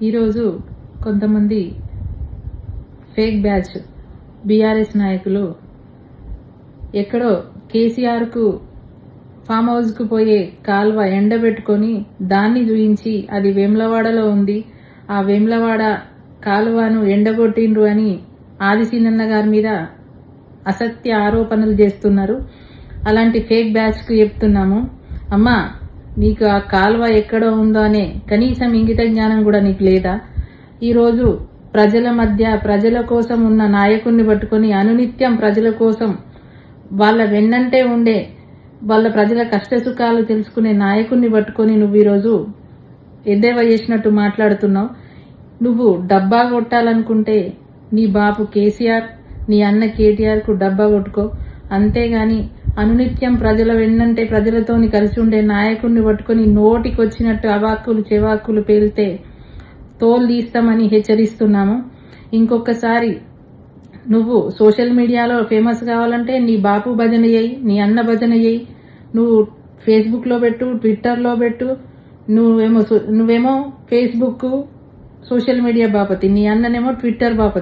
ఈరోజు కొంతమంది fake batch BRS నాయకులు ఎక్కడో కేసీఆర్కు ఫామ్ హౌస్కు పోయే కాల్వ ఎండబెట్టుకొని దాన్ని చూయించి అది వేములవాడలో ఉంది. ఆ వేములవాడ కాలువను ఎండగొట్టిండ్రు అని ఆదిశీనన్న గారి మీద అసత్య ఆరోపణలు చేస్తున్నారు. అలాంటి ఫేక్ బ్యాచ్కు చెప్తున్నాము. అమ్మా నీకు ఆ కాలువ ఎక్కడో ఉందో అనే కనీసం ఇంగిత జ్ఞానం కూడా నీకు లేదా? ఈరోజు ప్రజల మధ్య ప్రజల కోసం ఉన్న నాయకుడిని పట్టుకొని అనునిత్యం ప్రజల కోసం వాళ్ళ వెన్నంటే ఉండే వాళ్ళ ప్రజల కష్ట సుఖాలు తెలుసుకునే నాయకుడిని పట్టుకొని నువ్వు ఈరోజు ఎద్దేవా చేసినట్టు మాట్లాడుతున్నావు. నువ్వు డబ్బా కొట్టాలనుకుంటే నీ బాపు కేసీఆర్ నీ అన్న కేటీఆర్కు డబ్బా కొట్టుకో. అంతేగాని అనునిత్యం ప్రజల వెన్నంటే ప్రజలతోని కలిసి ఉండే నాయకుడిని పట్టుకొని నోటికి వచ్చినట్టు అవాక్కులు చెవాక్కులు పేలితే తోలు తీస్తామని హెచ్చరిస్తున్నాము. ఇంకొకసారి నువ్వు సోషల్ మీడియాలో ఫేమస్ కావాలంటే నీ బాపు భజన చేయి నీ అన్న భజన చేయి. నువ్వు ఫేస్బుక్లో పెట్టు ట్విట్టర్లో పెట్టు. నువ్వేమో సో- నువ్వేమో ఫేస్బుక్ సోషల్ మీడియా బాపతి నీ అన్ననేమో ట్విట్టర్ బాపతి.